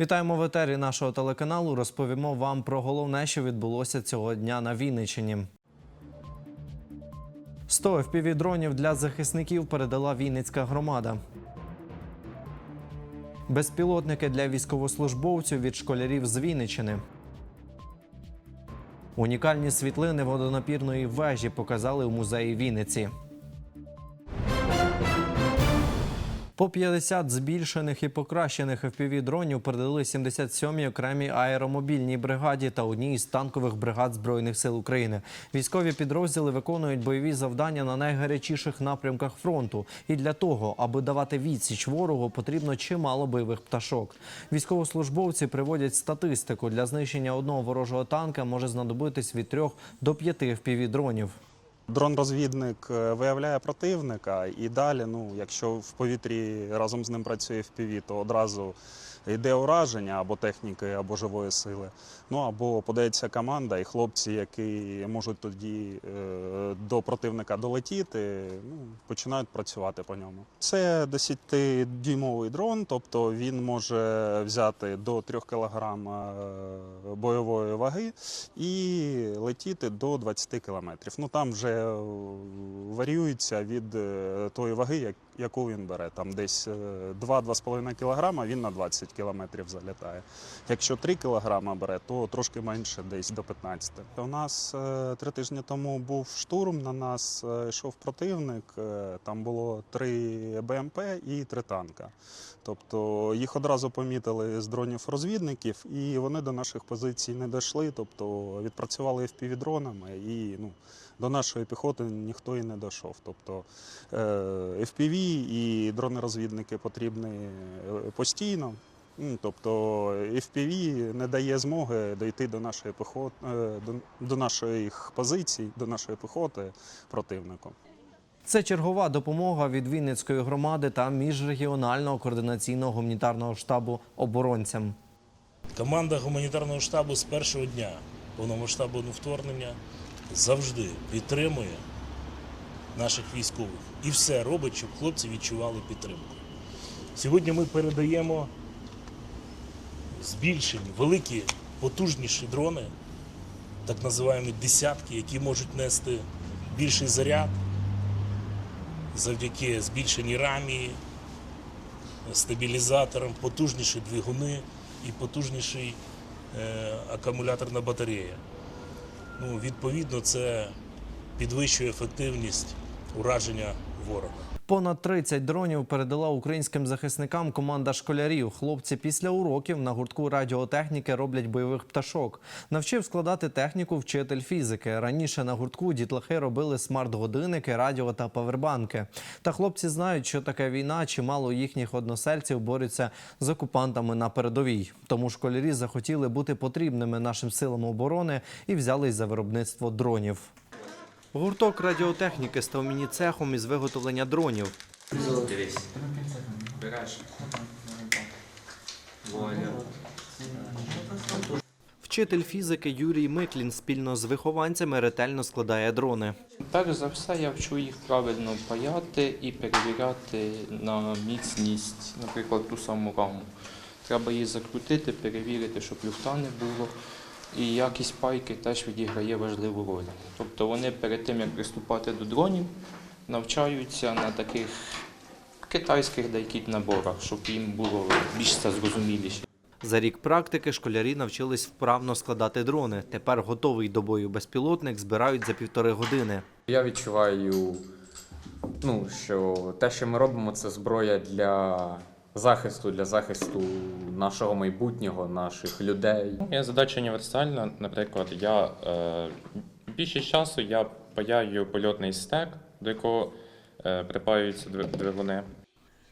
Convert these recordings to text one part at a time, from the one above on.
Вітаємо в етері нашого телеканалу. Розповімо вам про головне, що відбулося цього дня на Вінниччині. 100 FPV-дронів для захисників передала Вінницька громада. Безпілотники для військовослужбовців від школярів з Вінниччини. Унікальні світлини водонапірної вежі показали у музеї Вінниці. По 50 збільшених і покращених FPV-дронів передали 77-й окремій аеромобільній бригаді та одній із танкових бригад Збройних сил України. Військові підрозділи виконують бойові завдання на найгарячіших напрямках фронту. І для того, аби давати відсіч ворогу, потрібно чимало бойових пташок. Військовослужбовці приводять статистику. Для знищення одного ворожого танка може знадобитись від 3 до 5 FPV-дронів. Дрон-розвідник е, виявляє противника, і далі, ну, якщо в повітрі разом з ним працює FPV, то одразу йде ураження або техніки, або живої сили. Ну або подається команда, і хлопці, які можуть тоді е, до противника долетіти, ну, починають працювати по ньому. Це 10-дюймовий дрон, тобто він може взяти до 3 кг бойової ваги і летіти до 20 кілометрів. Ну там вже е, варіюється від е, тої ваги, яку він бере. Там десь е, 2-2,5 кг він на 20 кілометрів залітає. Якщо 3 кг бере, то трошки менше, десь до 15. У нас е, три тижні тому був штурм. На нас е, йшов противник. е, Там було три БМП і три танка. Тобто їх одразу помітили з дронів розвідників, і вони до наших позицій не дійшли. Тобто відпрацювали FPV-дронами, і ну, до нашої піхоти ніхто і не дійшов. Тобто е, FPV і дрони-розвідники потрібні е, постійно. Тобто FPV не дає змоги дійти до нашої піхоти, до, до наших позицій, до нашої піхоти противнику. Це чергова допомога від Вінницької громади та міжрегіонального координаційного гуманітарного штабу оборонцям. Команда гуманітарного штабу з першого дня повномасштабного вторгнення завжди підтримує наших військових і все робить, щоб хлопці відчували підтримку. Сьогодні ми передаємо збільшені, великі, потужніші дрони, так називаємо десятки, які можуть нести більший заряд завдяки збільшеній рамі, стабілізаторам, потужніші двигуни і потужніший е, акумуляторна батарея. Ну, відповідно, це підвищує ефективність ураження ворога. Понад 30 дронів передала українським захисникам команда школярів. Хлопці після уроків на гуртку радіотехніки роблять бойових пташок. Навчив складати техніку вчитель фізики. Раніше на гуртку дітлахи робили смарт-годинники, радіо та павербанки. Та хлопці знають, що таке війна. Чимало їхніх односельців борються з окупантами на передовій. Тому школярі захотіли бути потрібними нашим силам оборони і взялись за виробництво дронів. Гурток радіотехніки став міні-цехом із виготовлення дронів. Дивись. Береш. Воля. Вчитель фізики Юрій Миклін спільно з вихованцями ретельно складає дрони. Перш за все, я вчу їх правильно паяти і перевіряти на міцність, наприклад, ту саму раму. Треба її закрутити, перевірити, щоб люфта не було. І якість пайки теж відіграє важливу роль. Тобто вони перед тим, як приступати до дронів, навчаються на таких китайських деяких наборах, щоб їм було більш це зрозуміліше. За рік практики школярі навчились вправно складати дрони. Тепер готовий до бою безпілотник збирають за півтори години. Я відчуваю, ну, що те, що ми робимо, це зброя для захисту, для захисту нашого майбутнього, наших людей. Моя задача універсальна. Наприклад, я е, більшість часу я паяю польотний стек, до якого е, припаюються двиг- двигуни.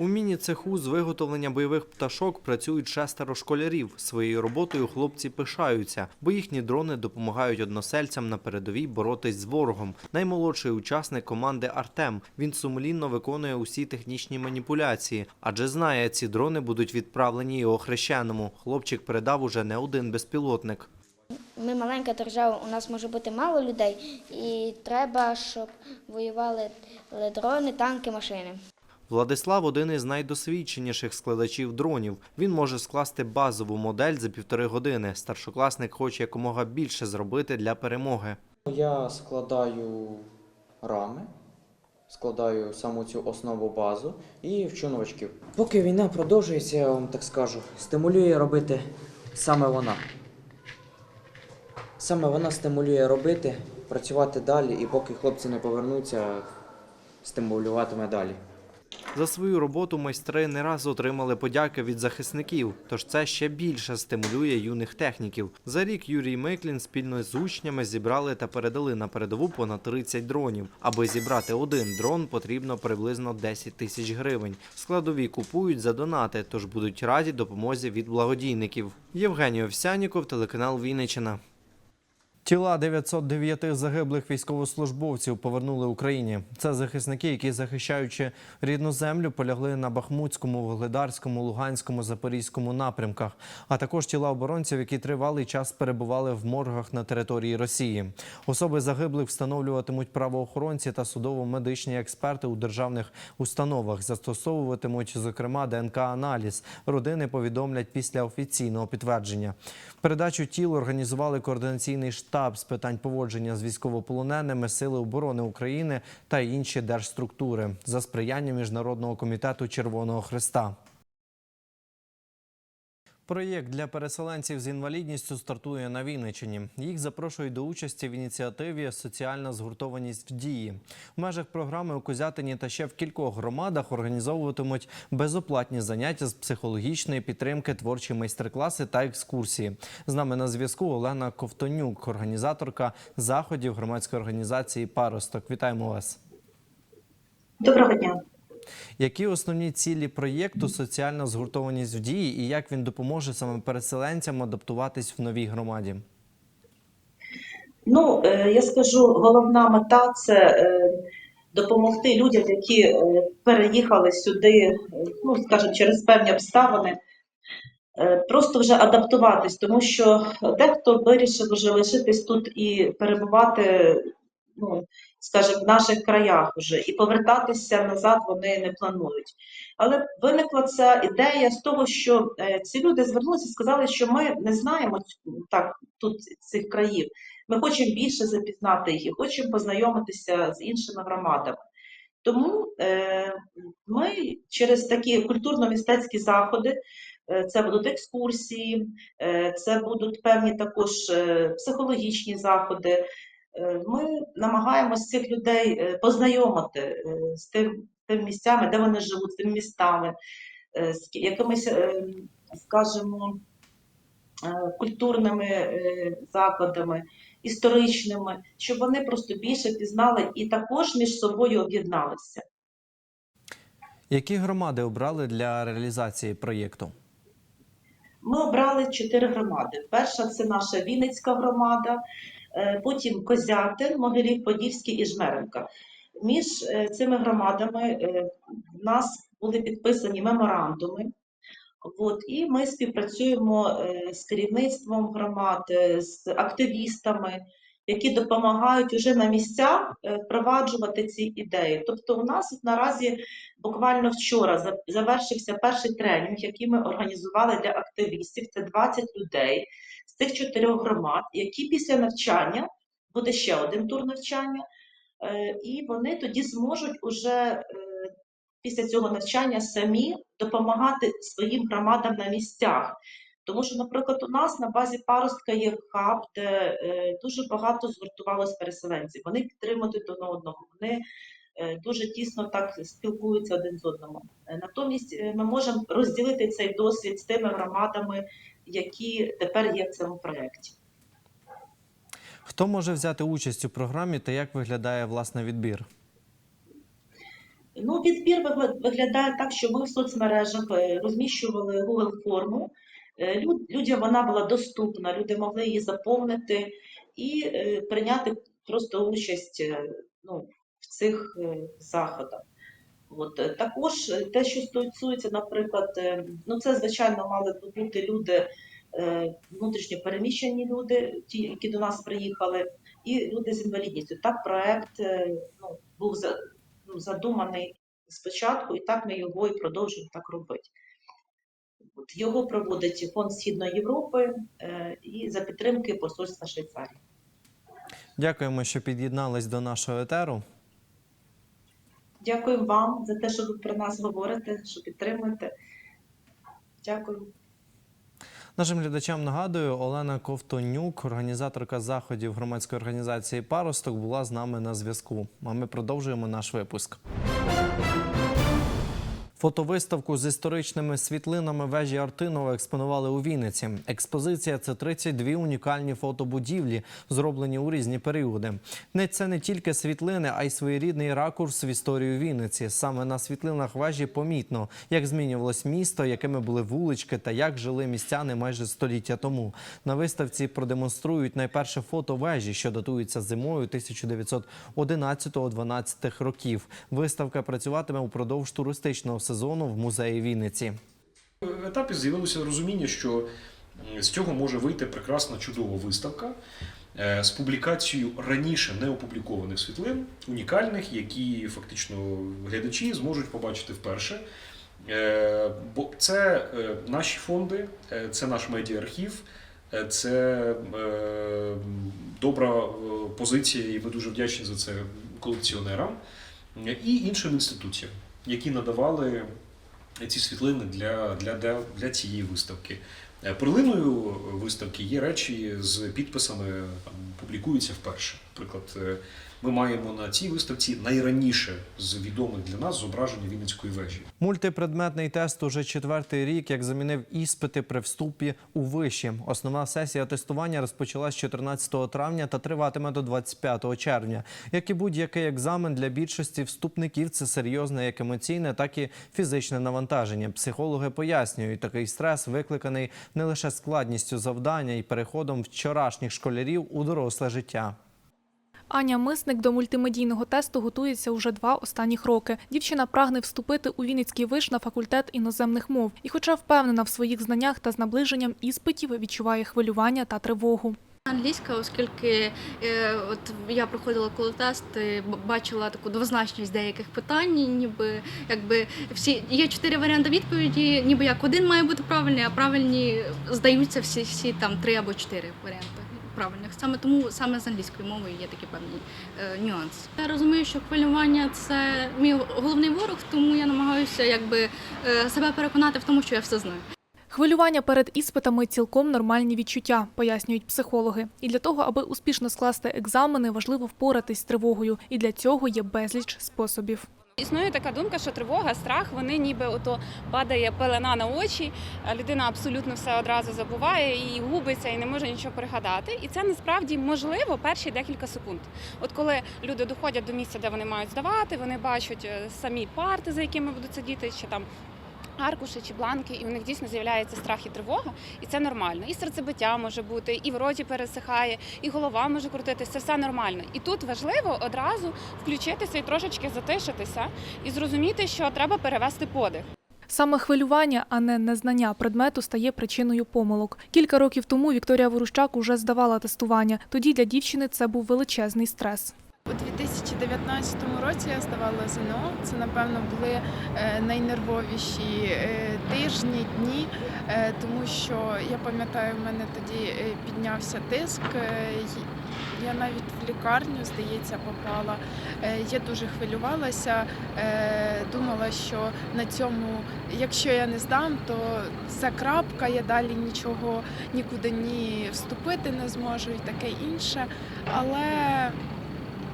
У міні-цеху з виготовлення бойових пташок працюють шестеро школярів. Своєю роботою хлопці пишаються, бо їхні дрони допомагають односельцям на передовій боротись з ворогом. Наймолодший учасник команди Артем. Він сумлінно виконує усі технічні маніпуляції, адже знає, ці дрони будуть відправлені і охрещеному. Хлопчик передав уже не один безпілотник. Ми маленька держава, у нас може бути мало людей, і треба, щоб воювали дрони, танки, машини. Владислав один із найдосвідченіших складачів дронів. Він може скласти базову модель за півтори години. Старшокласник хоче якомога більше зробити для перемоги. Я складаю рами, складаю саму цю основу базу і вчу новачків. Поки війна продовжується, я вам так скажу, стимулює робити саме вона. Саме вона стимулює робити, працювати далі, і поки хлопці не повернуться, стимулюватиме далі. За свою роботу майстри не раз отримали подяки від захисників, тож це ще більше стимулює юних техніків. За рік Юрій Миклін спільно з учнями зібрали та передали на передову понад 30 дронів. Аби зібрати один дрон, потрібно приблизно 10 тисяч гривень. Складові купують за донати, тож будуть раді допомозі від благодійників. Євгеній Овсяніков, телеканал Вінниччина. Тіла 909 загиблих військовослужбовців повернули Україні. Це захисники, які, захищаючи рідну землю, полягли на Бахмутському, Вугледарському, Луганському, Запорізькому напрямках, а також тіла оборонців, які тривалий час перебували в моргах на території Росії. Особи загиблих встановлюватимуть правоохоронці та судово-медичні експерти у державних установах. Застосовуватимуть, зокрема, ДНК-аналіз. Родини повідомлять після офіційного підтвердження. Передачу тіл організували координаційний штаб з питань поводження з військовополоненими Сили оборони України та інші держструктури за сприяння Міжнародного комітету Червоного Христа. Проєкт для переселенців з інвалідністю стартує на Вінниччині. Їх запрошують до участі в ініціативі Соціальна згуртованість в дії. В межах програми у Козятині та ще в кількох громадах організовуватимуть безоплатні заняття з психологічної підтримки, творчі майстер-класи та екскурсії. З нами на зв'язку Олена Ковтонюк, організаторка заходів громадської організації Паросток. Вітаємо вас. Доброго дня. Які основні цілі проєкту соціальна згуртованість в дії і як він допоможе саме переселенцям адаптуватись в новій громаді? Ну, е, я скажу, головна мета це е, допомогти людям, які е, переїхали сюди, ну, скажімо, через певні обставини, просто вже адаптуватись, тому що дехто вирішив вже лишитись тут і перебувати, ну, скажімо, в наших краях вже, і повертатися назад вони не планують. Але виникла ця ідея з того, що е, ці люди звернулися і сказали, що ми не знаємо так тут цих країв. Ми хочемо більше запізнати їх хочемо познайомитися з іншими громадами. Тому е, ми через такі культурно-мистецькі заходи, е, це будуть екскурсії, це будуть певні також психологічні заходи. Е, Ми намагаємося цих людей е, познайомити е, з тим, тим місцями, де вони живуть, з тими містами, з якимись, скажімо, культурними закладами, історичними, щоб вони просто більше пізнали і також між собою об'єдналися. Які громади обрали для реалізації проєкту? Ми обрали чотири громади. Перша це наша Вінницька громада, потім Козятин, Могилів, Подільський і Жмеренка. Між е, цими громадами е, в нас були підписані меморандуми. От, і ми співпрацюємо е, з керівництвом громад, е, з активістами, які допомагають уже на місцях е, впроваджувати ці ідеї. Тобто, у нас наразі буквально вчора завершився перший тренінг, який ми організували для активістів. Це 20 людей з цих чотирьох громад, які після навчання буде ще один тур навчання, е, і вони тоді зможуть уже е, після цього навчання самі допомагати своїм громадам на місцях. Тому що, наприклад, у нас на базі паростка є хаб, де е, дуже багато згуртувалось переселенців. Вони підтримують один одного, вони дуже тісно так спілкуються один з одним. Натомість ми можемо розділити цей досвід з тими громадами, які тепер є в цьому проєкті. Хто може взяти участь у програмі та як виглядає власне відбір? Ну, відбір виглядає так, що ми в соцмережах е, розміщували Google форму. Е, Людям вона була доступна, люди могли її заповнити і е, прийняти просто участь ну, в цих заходах. От. е, Також е, те, що стосується, наприклад, е, ну це звичайно мали б бути люди, внутрішньо переміщені люди, ті, які до нас приїхали, і люди з інвалідністю. Так, проект ну, був ну, задуманий спочатку, і так ми його і продовжуємо так робити. От Його проводить Фонд Східної Європи і за підтримки Посольства Швейцарії. Дякуємо, що під'єднались до нашого етеру. Дякую вам за те, що ви про нас говорите, що підтримуєте. Дякую. Нашим глядачам нагадую, Олена Ковтонюк, організаторка заходів громадської організації Паросток, була з нами на зв'язку. А ми продовжуємо наш випуск. Фотовиставку з історичними світлинами вежі Артинова експонували у Вінниці. Експозиція це 32 унікальні фотобудівлі, зроблені у різні періоди. Не це не тільки світлини, а й своєрідний ракурс в історію Вінниці. Саме на світлинах вежі помітно, як змінювалось місто, якими були вулички та як жили містяни майже століття тому. На виставці продемонструють найперше фото вежі, що датується зимою 1911-12 років. Виставка працюватиме упродовж туристичного сезону в музеї Вінниці. етапі з'явилося розуміння, що з цього може вийти прекрасна чудова виставка е, з публікацією раніше не опублікованих світлин, унікальних, які фактично глядачі зможуть побачити вперше. Е, Бо це е, наші фонди, це наш медіаархів, е, це добра позиція, і ми дуже вдячні за це колекціонерам і іншим інституціям, які надавали ці світлини для, для, для, для цієї виставки. Е, Перлиною виставки є речі з підписами, там, публікуються вперше. Наприклад, е, ми маємо на цій виставці найраніше з відомих для нас зображення Вінницької вежі. Мультипредметний тест уже четвертий рік, як замінив іспити при вступі у виші. Основна сесія тестування розпочалась 14 травня та триватиме до 25 червня. Як і будь-який екзамен для більшості вступників, це серйозне як емоційне, так і фізичне навантаження. Психологи пояснюють, такий стрес викликаний не лише складністю завдання і переходом вчорашніх школярів у доросле життя. Аня Мисник до мультимедійного тесту готується уже два останніх роки. Дівчина прагне вступити у Вінницький виш на факультет іноземних мов. І, хоча впевнена в своїх знаннях та з наближенням іспитів, відчуває хвилювання та тривогу. Англійська, оскільки е, от я проходила коли тест, бачила таку двозначність деяких питань, ніби якби всі є чотири варіанти відповіді, ніби як один має бути правильний, а правильні здаються всі, всі там три або чотири варіанти правильних. Саме тому саме з англійською мовою є такі певні е, нюанси. Я розумію, що хвилювання це мій головний ворог, тому я намагаюся якби е, себе переконати в тому, що я все знаю. Хвилювання перед іспитами цілком нормальні відчуття, пояснюють психологи. І для того, аби успішно скласти екзамени, важливо впоратись з тривогою. І для цього є безліч способів. Існує така думка, що тривога, страх, вони ніби ото падає пелена на очі, людина абсолютно все одразу забуває і губиться, і не може нічого пригадати. І це насправді можливо перші декілька секунд. От коли люди доходять до місця, де вони мають здавати, вони бачать е, самі парти, за якими будуть сидіти, чи там. Аркуші чи бланки, і у них дійсно з'являється страх і тривога, і це нормально. І серцебиття може бути, і в роті пересихає, і голова може крутитися. Це все нормально. І тут важливо одразу включитися і трошечки затишитися, і зрозуміти, що треба перевести подих. Саме хвилювання, а не незнання предмету стає причиною помилок. Кілька років тому Вікторія Ворущак уже здавала тестування. Тоді для дівчини це був величезний стрес. У 2019 році я здавала ЗНО. Це, напевно, були е, найнервовіші е, тижні, дні, е, тому що я пам'ятаю, в мене тоді піднявся тиск. Я навіть в лікарню, здається, попала. Я дуже хвилювалася, думала, що на цьому, якщо я не здам, то це крапка, я далі нічого нікуди ні вступити не зможу і таке інше. Але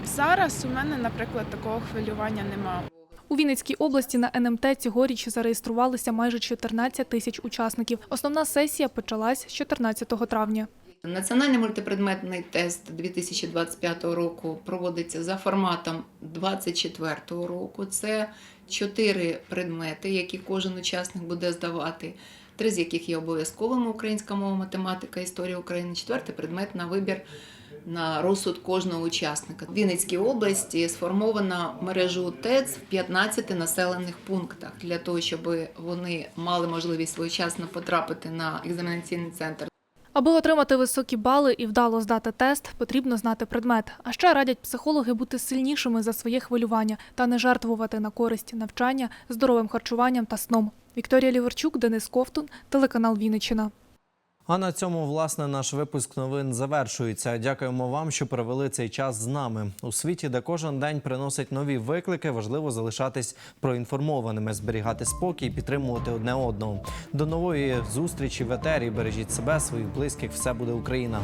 Зараз у мене, наприклад, такого хвилювання немає. У Вінницькій області на НМТ цьогоріч зареєструвалися майже 14 тисяч учасників. Основна сесія почалась 14 травня. Національний мультипредметний тест 2025 року проводиться за форматом 2024 року. Це чотири предмети, які кожен учасник буде здавати. Три з яких є обов'язковими українська мова, математика, історія України. Четвертий предмет на вибір на розсуд кожного учасника. В Вінницькій області сформована мережу ТЕЦ в 15 населених пунктах для того, щоб вони мали можливість своєчасно потрапити на екзаменаційний центр. Аби отримати високі бали і вдало здати тест, потрібно знати предмет. А ще радять психологи бути сильнішими за своє хвилювання та не жертвувати на користь навчання, здоровим харчуванням та сном. Вікторія Ліверчук, Денис Ковтун, телеканал Вінниччина. А на цьому власне наш випуск новин завершується. Дякуємо вам, що провели цей час з нами. У світі, де кожен день приносить нові виклики, важливо залишатись проінформованими, зберігати спокій, підтримувати одне одного. До нової зустрічі в етері. Бережіть себе, своїх близьких. Все буде Україна.